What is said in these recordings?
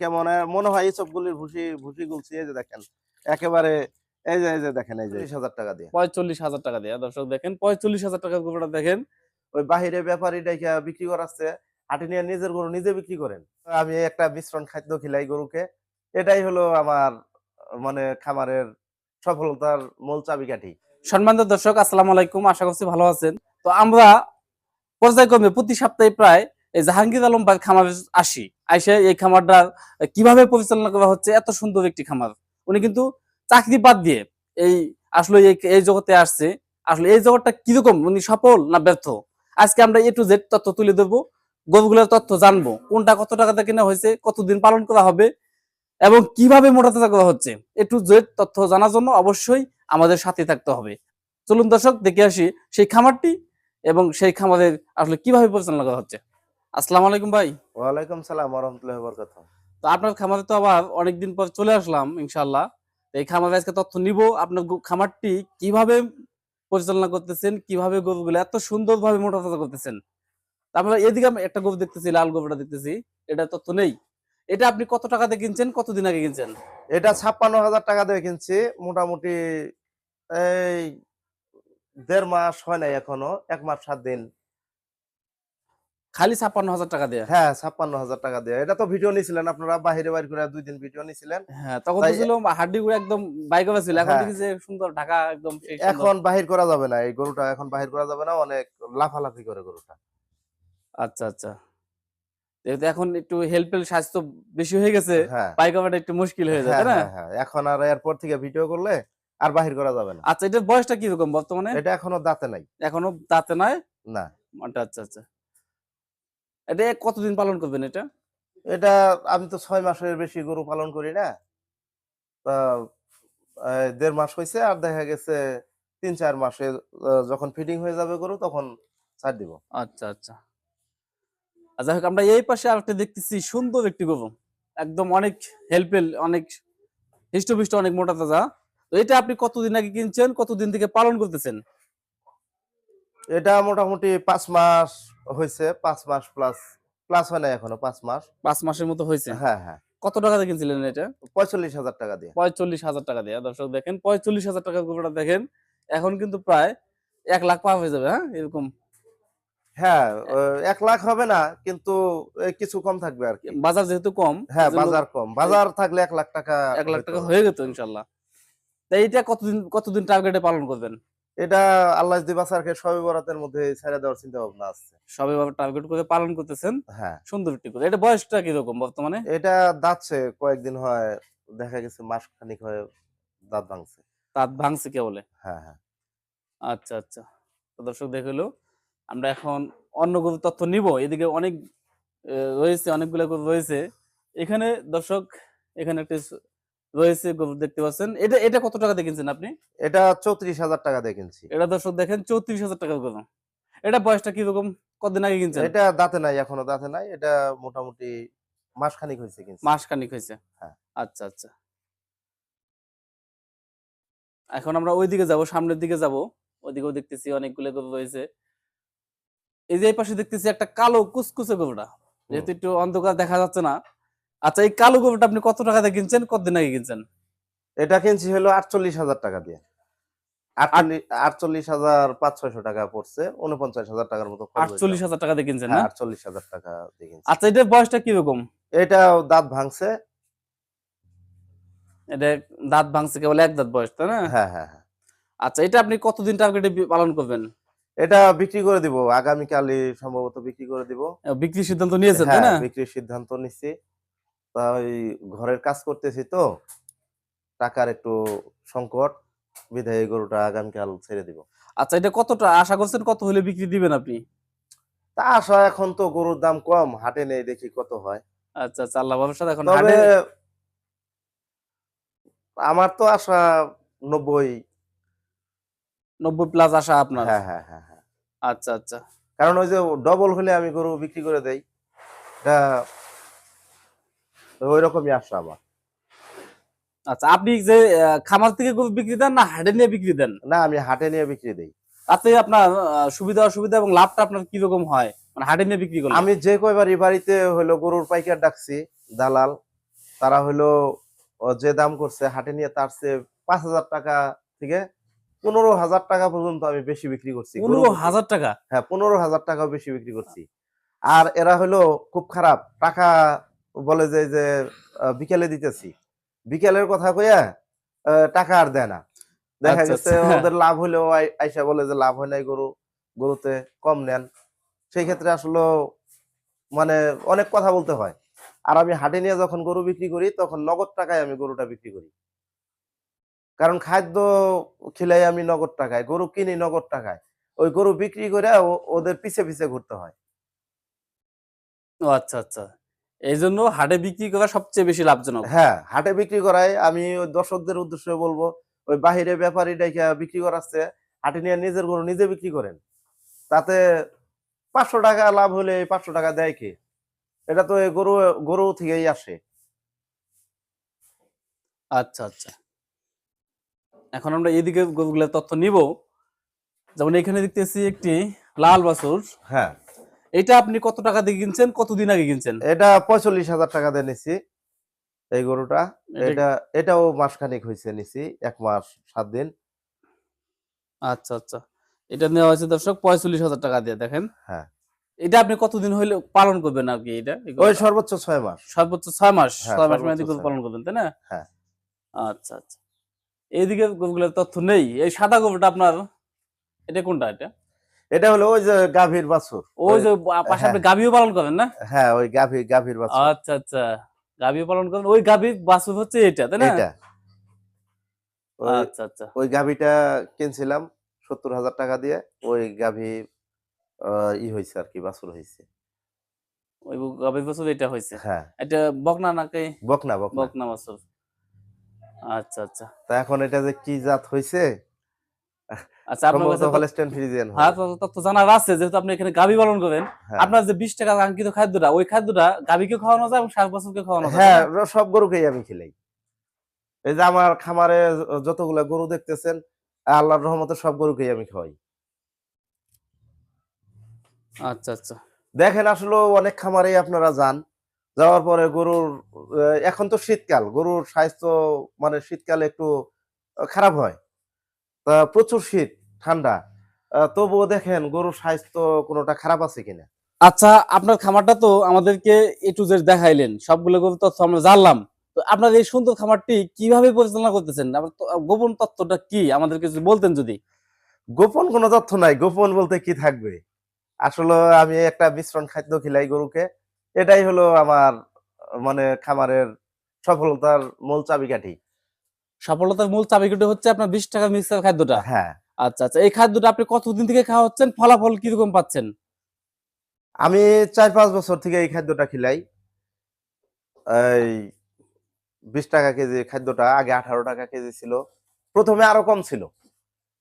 কেমন মনে হয় গুলির ভুসি ভুসি গুলছি এই যে দেখেন একেবারে এই যে এই যে দেখেন এই যে। বিশ হাজার টাকা দিয়ে। পঁয়তাল্লিশ হাজার টাকা দিয়ে। দর্শক দেখেন পঁয়তাল্লিশ হাজার টাকার গরুটা দেখেন। ওই বাহিরে ব্যাপারী ডাইকা বিক্রি করাচ্ছে হাটে নিয়ে নিজের গরু নিজে বিক্রি করেন। আমি একটা মিশ্রণ খাদ্য খিলাই গরুকে। এটাই হলো আমার মানে খামারের সফলতার মূল চাবিকাঠি। সম্মানিত দর্শক আসসালামু আলাইকুম। আশা করছি ভালো আছেন। তো আমরা পর্যায়ক্রমে প্রতি সপ্তাহে প্রায় এই জাহাঙ্গীর আলম খামারে আসি, আইসে এই খামারটা কীভাবে পরিচালনা করা হচ্ছে, এত সুন্দর একটি খামার। উনি কিন্তু চাকরি বাদ দিয়ে এই আসলে এই জগতে আসছে। আসলে এই জগৎটা কীরকম, উনি সফল না ব্যর্থ? আজকে আমরা এ টু জেড তথ্য তুলে ধরবো, গরুগুলোর তথ্য জানব, কোনটা কত টাকাতে কেনা হয়েছে, কতদিন পালন করা হবে, এবং কীভাবে মোটা তাজা করা হচ্ছে। এ টু জেড তথ্য জানার জন্য অবশ্যই আমাদের সাথে থাকতে হবে। চলুন দর্শক, দেখে আসি সেই খামারটি এবং সেই খামারের আসলে কীভাবে পরিচালনা করা হচ্ছে। আসসালামু আলাইকুম ভাই। ওয়ালাইকুম সালাম রহমতুল্লাহ বরকত তো আপনার খামারে তো আবার অনেকদিন পর চলে আসলাম ইনশাল্লাহ এই খামারে আজকে তথ্য নিব আপনার খামারটি কীভাবে পরিচালনা করতেছেন কীভাবে গরুগুলো এত সুন্দরভাবে মোটা তাজা করতেছেন তারপরে এদিকে একটা গরু দেখতেছি লাল গরুটা দেখতেছি এটা তথ্য নেই। এটা আপনি কত টাকাতে কিনছেন কতদিন আগে কিনছেন? এটা ছাপ্পান্ন হাজার টাকা দিয়ে কিনছি মোটামুটি এই দেড় মাস হয় নাই এখনও এক মাস সাত দিন। খালি ছাপ্পান্ন হাজার টাকা দিয়ে। হ্যাঁ ছাপ্পান্ন হাজার টাকা দিয়ে। এটা তো ভিডিও নিছিলেন আপনারা বাহিরে বাইরে করে দুই দিন ভিডিও নিছিলেন। হ্যাঁ তখন তো ছিল হাড্ডি গুলো একদম বাইক ছিল এখন হ্যাঁ। দেখি যে সুন্দর ঢাকা একদম এখন বাহির করা যাবে না এই গরুটা এখন বাহির করা যাবে না অনেক লাফালাফি করে গরুটা। আচ্ছা আচ্ছা। এখন একটু হেল্পেল স্বাস্থ্য বেশি হয়ে গেছে হ্যাঁ। একটু মুশকিল হয়ে যায় হ্যাঁ, না। এখন আর এরপর থেকে ভিডিও করলে আর বাহির করা যাবে না। আচ্ছা এটার বয়সটা কীরকম বর্তমানে? এটা এখনও দাঁতে নাই। এখনও দাঁতে নয় না। আচ্ছা আচ্ছা আচ্ছা। এটা কতদিন পালন করবেন এটা? এটা আমি তো ছয় মাসের বেশি গরু পালন করি না। দেড় মাস হয়েছে আর দেখা গেছে তিন চার মাসে যখন ফিটিং হয়ে যাবে গরু তখন ছাড় দিব। আচ্ছা আচ্ছা। হোক আমরা এই পাশে আরেকটা দেখতেছি সুন্দর একটি গরু। একদম অনেক হেল্পেল অনেক হৃষ্টপুষ্ট অনেক মোটা তাজা। তো এটা আপনি কতদিন আগে কিনছেন কতদিন থেকে পালন করতেছেন? এটা মোটামুটি পাঁচ মাস হয়েছে পাঁচ মাস প্লাস প্লাস হয় না এখনও পাঁচ মাস। পাঁচ মাসের মতো হয়েছে? হ্যাঁ হ্যাঁ। কত টাকাতে কিনছিলেন এটা? পঁয়তাল্লিশ হাজার টাকা দিয়ে। পঁয়তাল্লিশ হাজার টাকা দিয়ে। দর্শক দেখেন পঁয়তাল্লিশ হাজার টাকার গরুটা দেখেন এখন কিন্তু প্রায় এক লাখ পার হয়ে যাবে হ্যাঁ? এরকম। হ্যাঁ এক লাখ হবে না কিন্তু কিছু কম থাকবে আর কি। বাজার যেহেতু কম হ্যাঁ বাজার কম। বাজার থাকলে এক লাখ টাকা এক লাখ টাকা হয়ে যেত ইনশাল্লাহ। তা এইটা কতদিন কতদিন টার্গেটে পালন করবেন? এটা আল্লাহ দিবাসারকে সবে বরাতের মধ্যে ছেড়ে দেওয়ার চিন্তা ভাবনা আছে। সবে ভাবে টার্গেট করে পালন করতেছেন? হ্যাঁ। সুন্দর একটি করে এটা বয়সটা কীরকম বর্তমানে? এটা দাঁতছে কয়েকদিন হয় দেখা গেছে মাস খানিক হয় দাঁত ভাঙছে। তাঁত ভাঙছে কে বলে? হ্যাঁ হ্যাঁ। আচ্ছা আচ্ছা। তো দর্শক দেখল আমরা এখন অন্য গরুর তথ্য নিব। এদিকে অনেক রয়েছে অনেকগুলো রয়েছে। এখানে দর্শক এখানে একটা রয়েছে দেখতে পাচ্ছেন। এটা এটা কত টাকা কিনছেন আপনি? এটা চৌত্রিশ হাজার টাকা দিয়ে কিনছি। এটা দর্শক দেখেন চৌত্রিশ হাজার টাকা গরু। এটা বয়সটা কীরকম? কতদিন আগে কিনছেন? এটা দাঁতে নাই এখনও দাঁতে নাই। এটা মোটামুটি মাস খানিক হয়েছে কিনছি। মাস খানিক হয়েছে? হ্যাঁ। আচ্ছা আচ্ছা। এখন আমরা ওইদিকে যাব সামনের দিকে যাব। ওইদিকেও দেখতেছি অনেকগুলো গরু রয়েছে। এই যে এই পাশে দেখতেছি একটা কালো কুচকুচে গরুটা। যেহেতু একটু অন্ধকার দেখা যাচ্ছে না আচ্ছা এই কালো গরুটা আপনি কত টাকাতে কিনছেন? কতদিন আগে কিনছেন? এটা কিনছি হলো আটচল্লিশ হাজার টাকা দিয়ে। আটচল্লিশ আটচল্লিশ হাজার পাঁচ ছয়শো টাকা পড়ছে উনপঞ্চাশ হাজার টাকার মতো আটচল্লিশ হাজার টাকা দিয়ে কিনছেন আটচল্লিশ হাজার টাকা দিয়ে কিনছি। আচ্ছা এটার বয়সটা কীরকম? এটা দাঁত ভাঙছে। এটা দাঁত ভাঙছে কেবল এক দাঁত বয়স তাই না? হ্যাঁ হ্যাঁ হ্যাঁ। আচ্ছা এটা আপনি কতদিন টার্গেটে পালন করবেন? এটা বিক্রি করে দিব আগামীকালই সম্ভবত বিক্রি করে দিব। বিক্রির সিদ্ধান্ত নিয়েছেন তাই না? হ্যাঁ বিক্রির সিদ্ধান্ত নিচ্ছি। তা ওই ঘরের কাজ করতেছি তো টাকার একটু সংকট বিধায় এই গরুটা আগামীকাল ছেড়ে দিব। আচ্ছা এটা কতটা? আশা করছেন কত হলে বিক্রি দিবেন আপনি? তা আশা এখন তো গরুর দাম কম হাটে নেই দেখি কত হয়। আচ্ছা আচ্ছা আল্লাহ ভরসা এখন তবে আমার তো আশা নব্বই। নব্বই প্লাস আশা আপনার? হ্যাঁ হ্যাঁ হ্যাঁ হ্যাঁ। আচ্ছা আচ্ছা। কারণ ওই যে ডবল হলে আমি গরু বিক্রি করে দেই। এটা ওই রকমই আশা আমার। আচ্ছা আপনি যে খামার থেকে গরু বিক্রি দেন না হাটে নিয়ে বিক্রি দেন? না আমি হাটে নিয়ে বিক্রি দেই। তাতে আপনার সুবিধা অসুবিধা এবং লাভটা আপনার কীরকম হয়? মানে হাটে নিয়ে বিক্রি করলে? আমি যে কয়বার এই বাড়িতে হলো গরুর পাইকার ডাকছি দালাল তারা হলো যে দাম করছে হাটে নিয়ে তার চেয়ে পাঁচ হাজার টাকা থেকে পনেরো হাজার টাকা পর্যন্ত আমি বেশি বিক্রি করছি। পনেরো হাজার টাকা? হ্যাঁ পনেরো হাজার টাকা বেশি বিক্রি করছি। আর এরা হলো খুব খারাপ টাকা বলে যে যে বিকেলে দিতেছি। বিকেলের কথা কইয়া টাকা আর দেয় না। দেখা আচ্ছা, গেছে আচ্ছা। ওদের লাভ হলেও আইসা বলে যে লাভ হয় নাই গরু গরুতে কম নেন। সেই ক্ষেত্রে আসলে মানে অনেক কথা বলতে হয়। আর আমি হাটে নিয়ে যখন গরু বিক্রি করি তখন নগদ টাকায় আমি গরুটা বিক্রি করি। কারণ খাদ্য খিলাই আমি নগদ টাকায় গরু কিনি নগদ টাকায়। ওই গরু বিক্রি করে ওদের পিছে পিছে ঘুরতে হয়। ও আচ্ছা আচ্ছা। এই জন্য হাটে বিক্রি করা সবচেয়ে বেশি লাভজনক। হ্যাঁ হাটে বিক্রি করায় আমি ওই দর্শকদের উদ্দেশ্যে বলব ওই বাহিরে ব্যাপারী ডাইকা বিক্রি করাচ্ছে হাটে নিয়ে নিজের গরু নিজে বিক্রি করেন। তাতে পাঁচশো টাকা লাভ হলে পাঁচশো টাকা দেয় কে? এটা তো এই গরু গরু থেকেই আসে। আচ্ছা আচ্ছা। এখন আমরা এদিকে গরুগুলোর তথ্য নিব। যেমন এখানে দেখতেছি একটি লাল বাছুর। হ্যাঁ। এটা আপনি কত টাকা দিয়ে কিনছেন? কতদিন আগে কিনছেন? এটা পঁয়তাল্লিশ হাজার টাকা দিয়ে নিছি এই গরুটা। এটা- এটা এটাও মাসখানিক হয়েছে নিছি এক মাস সাত দিন। আচ্ছা আচ্ছা। এটা নেওয়া হয়েছে দর্শক পঁয়তাল্লিশ হাজার টাকা দিয়ে দেখেন। হ্যাঁ। এটা আপনি কতদিন হইলে পালন করবেন আর কি এটা? ওই সর্বোচ্চ ছয় মাস। সর্বোচ্চ ছয় মাস হ্যাঁ, ছয় মাস মেয়াদি গরু পালন করবেন তাই না? হ্যাঁ। আচ্ছা আচ্ছা। এইদিকে গরুগুলোর তথ্য নেই। এই সাদা গরুটা আপনার এটা কোনটা এটা? এটা হলো ওই যে গাভীর বাছুর। ওই যে পাশে আপনি গাভীও পালন করেন না? হ্যাঁ ওই গাভীর গাভীর বাছুর। আচ্ছা আচ্ছা। গাভী পালন করেন। ওই গাভী বাছুর হচ্ছে এটা তাই না? এটা আচ্ছা আচ্ছা। ওই গাভীটা কিনছিলাম সত্তর হাজার টাকা দিয়ে। ওই গাভী ই হয়েছে আর কি বাছুর হয়েছে ওই গাভী বাছুর এটা হয়েছে হ্যাঁ। এটা বকনা নাকি বকনা বকনা। বকনা বাছুর। আচ্ছা আচ্ছা। তা এখন এটা যে কি জাত হয়েছে আচ্ছা আপনার কাছে তো- ফ্রিজিয়ান হ্যাঁ। তো- তথ্য জানার আছে যেহেতু আপনি এখানে গাভী পালন করেন। হ্যাঁ। আপনার যে বিশ টাকা কাঙ্ক্ষিত খাদ্যটা ওই খাদ্যটা গাভীকে খাওয়ানো যায় এবং ষাট বছরকে খাওয়ানো যায়? হ্যাঁ সব গরুকেই আমি খেলাই। এই যে আমার খামারে যতগুলা গরু দেখতেছেন আল্লাহর রহমতে সব গরুকেই আমি খাওয়াই। আচ্ছা আচ্ছা। দেখেন আসলে অনেক খামারে আপনারা যান যাওয়ার পরে গরুর এখন তো শীতকাল গরুর স্বাস্থ্য মানে শীতকালে একটু খারাপ হয়। তা প্রচুর শীত ঠান্ডা। তবুও দেখেন গরুর স্বাস্থ্য কোনোটা খারাপ আছে কিনা? আচ্ছা আপনার খামারটা তো আমাদেরকে এ টু জেড দেখাইলেন। সবগুলো গরু তথ্য আমরা জানলাম। তো আপনার এই সুন্দর খামারটি কীভাবে পরিচালনা করতেছেন? গোপন তথ্যটা কি? আমাদেরকে যদি বলতেন যদি। গোপন কোনো তথ্য নাই গোপন বলতে কি থাকবে? আসলে আমি একটা মিশ্রণ খাদ্য খিলাই গরুকে। এটাই হলো আমার মানে খামারের সফলতার মূল চাবিকাঠি। সফলতার মূল চাবিকাঠি হচ্ছে আপনার বিশ টাকা মিক্সার খাদ্যটা। হ্যাঁ। আচ্ছা আচ্ছা এই খাদ্যটা আপনি কতদিন থেকে খাওয়া হচ্ছেন? ফলাফল কীরকম পাচ্ছেন? আমি চার পাঁচ বছর থেকে এই খাদ্যটা খিলাই। এই বিশ টাকা কেজি খাদ্যটা আগে আঠারো টাকা কেজি ছিল। প্রথমে আরও কম ছিল।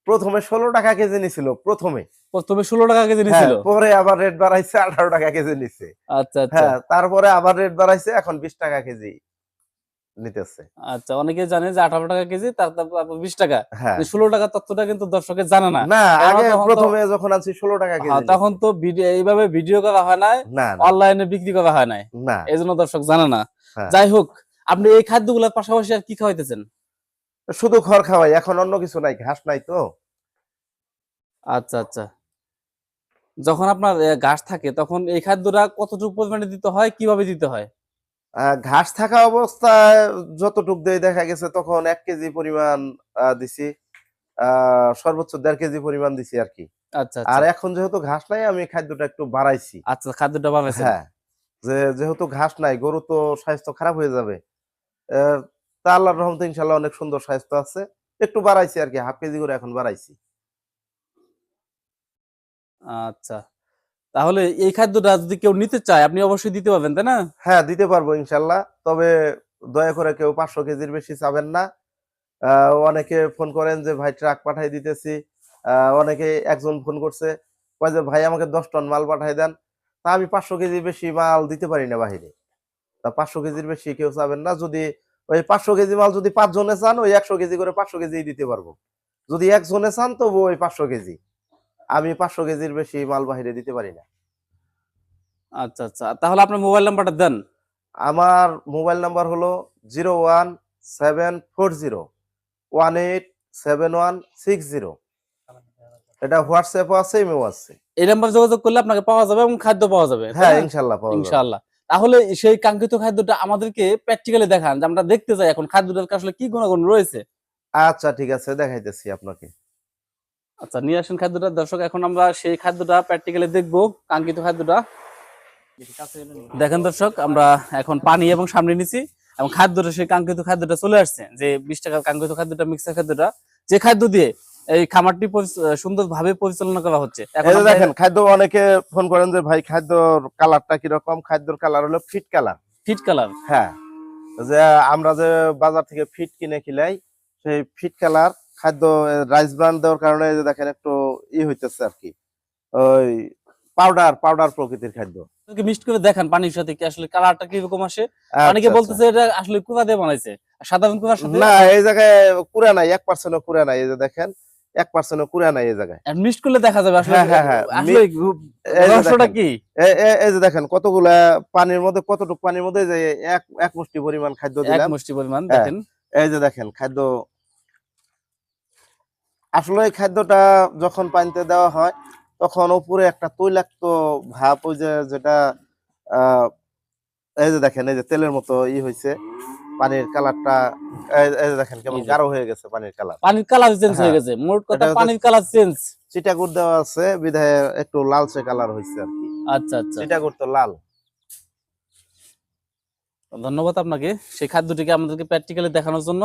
প্রথমে ষোলো টাকা কেজি নিছিল প্রথমে। প্রথমে ষোলো টাকা কেজি হ্যাঁ, নিছিল? পরে আবার রেট বাড়াইছে আঠারো টাকা কেজি নিচ্ছে আচ্ছা আচ্ছা। হ্যাঁ তারপরে আবার রেট বাড়াইছে এখন বিশ টাকা কেজি। নিতেছে। আচ্ছা অনেকে জানে যে আঠারো টাকা কেজি তার তারপর বিশ টাকা। হ্যাঁ। ষোলো টাকা তথ্যটা কিন্তু দর্শকের জানে না। না আগে প্রথমে যখন আনছি ষোলো টাকা হ্যাঁ, কেজি। তখন তো এইভাবে ভিডিও করা হয় না না না, অনলাইনে বিক্রি করা হয় নাই। না। এই জন্য দর্শক জানে না। হ্যাঁ। যাই হোক আপনি এই খাদ্যগুলোর পাশাপাশি আর কি খাওয়াইতেছেন? শুধু খড় খাওয়াই এখন অন্য কিছু নাই ঘাস নাই তো। আচ্ছা আচ্ছা। যখন আপনার ঘাস থাকে তখন এই খাদ্যটা কতটুকু পরিমাণে দিতে হয় কীভাবে দিতে হয়? ঘাস থাকা অবস্থায় যতটুক দিয়ে দেখা গেছে তখন এক কেজি পরিমাণ দিছি। সর্বোচ্চ দেড় কেজি পরিমাণ দিছি আর কি। আচ্ছা আর আচ্ছা এখন যেহেতু ঘাস নাই আমি খাদ্যটা একটু বাড়াইছি। আচ্ছা খাদ্যটা বানাইছেন? হ্যাঁ যে যেহেতু ঘাস নাই গরু তো স্বাস্থ্য খারাপ হয়ে যাবে। তা আল্লাহর রহমতে ইনশাল্লাহ অনেক সুন্দর স্বাস্থ্য আছে। একটু বাড়াইছি আর কি হাফ কেজি করে এখন বাড়াইছি। আচ্ছা। তাহলে এই খাদ্যটা যদি কেউ নিতে চায়, আপনি অবশ্যই দিতে পারবেন, তাই না? হ্যাঁ দিতে পারব ইনশাল্লাহ। তবে দয়া করে কেউ পাঁচশো কেজির বেশি চাবেন না। অনেকে ফোন করেন যে, ভাই ট্রাক পাঠাই দিতেছি। অনেকে একজন ফোন করছে, কয় যে, ভাই, আমাকে দশ টন মাল পাঠাই দেন। তা আমি পাঁচশো কেজি বেশি মাল দিতে পারি না বাহিরে। তা পাঁচশো কেজির বেশি কেউ চাবেন না। যদি ওই পাঁচশো কেজি মাল যদি পাঁচ জনে চান, ওই একশো কেজি করে পাঁচশো কেজি দিতে পারব। যদি একজনে চান তবু ওই পাঁচশো কেজি। আমি পাঁচশো কেজির বেশি মাল বাহিরে দিতে পারি না। আচ্ছা আচ্ছা। তাহলে আপনার মোবাইল নাম্বারটা দেন। আমার মোবাইল নাম্বার হলো zero one seven four zero one eight seven one six zero. এটা হোয়াটসঅ্যাপও আছে ইমেও আছে। এই নাম্বার যোগাযোগ করলে আপনাকে পাওয়া যাবে এবং খাদ্য পাওয়া যাবে হ্যাঁ? ইনশাল্লাহ পাওয়া যাবে। ইনশাআল্লাহ তাহলে সেই কাঙ্ক্ষিত খাদ্যটা আমাদেরকে প্র্যাকটিক্যালি দেখান যে আমরা দেখতে চাই এখন খাদ্যটার আসলে কি গুণাগুণ রয়েছে। আচ্ছা ঠিক আছে দেখাইতেছি আপনাকে। আচ্ছা নিয়ে আসেন খাদ্যটা। দর্শক এখন আমরা সেই খাদ্যটা প্র্যাকটিক্যালি দেখব কাঙ্ক্ষিত খাদ্যটা। দেখেন দর্শক আমরা এখন পানি এবং সামনে নিছি এবং খাদ্যটা সেই কাঙ্ক্ষিত খাদ্যটা চলে আসছে। যে বিশ টাকার কাঙ্ক্ষিত খাদ্যটা মিক্সার খাদ্যটা যে খাদ্য দিয়ে এই খামারটি সুন্দর ভাবে পরিচালনা করা হচ্ছে। দেখেন খাদ্য অনেকে ফোন করেন যে ভাই খাদ্যর কালারটা কীরকম? খাদ্যর কালার হলো ফিট কালার ফিট কালার হ্যাঁ। যে আমরা যে বাজার থেকে ফিট কিনে খিলাই সেই ফিট কালার খাদ্য রাইস ব্রান্ড দেওয়ার কারণে যে দেখেন একটু ই হইতেছে আর কি ওই পাউডার পাউডার প্রকৃতির খাদ্য মিক্সড করে দেখেন পানির সাথে কি আসলে কালারটা কীরকম আসে অনেকে আচ্ছা, বলতেছে এটা আসলে কুড়া দিয়ে বানাইছে সাধারণ কুড়ার আচ্ছা। সাথে না এই জায়গায় কুড়া নাই এক পার্সেন্টও কুড়া নাই এই যে দেখেন এক পার্সেন্টও কুড়া নাই এই জায়গায় মিক্সড করলে দেখা যাবে আসলে হ্যাঁ, হ্যাঁ, হ্যাঁ। আসলে রহস্যটা। কি এই যে দেখেন কতগুলা পানির মধ্যে কতটুকু পানির মধ্যে যে এক এক মুষ্টি পরিমাণ খাদ্য এক মুষ্টি পরিমাণ হ্যাঁ। দেখেন এই যে দেখেন খাদ্য আসলে এই খাদ্যটা যখন পানিতে দেওয়া হয় তখন উপরে একটা তৈলাক্ত ভাব ওই যে যেটা এই যে দেখেন এই যে তেলের মতো ই হয়েছে পানির কালারটা এই যে দেখেন কেমন গাঢ় হয়ে গেছে পানির কালার। পানির কালার চেঞ্জ হয়ে হ্যাঁ। গেছে। মোট কথা পানির কালার চেঞ্জ চিটাগুড় দেওয়া আছে বিধায় একটু লালচে কালার হয়েছে আর কি। আচ্ছা আচ্ছা। চিটাগুড় তো লাল। ধন্যবাদ আপনাকে। সেই খাদ্যটিকে আমাদেরকে প্র্যাকটিক্যালি দেখানোর জন্য।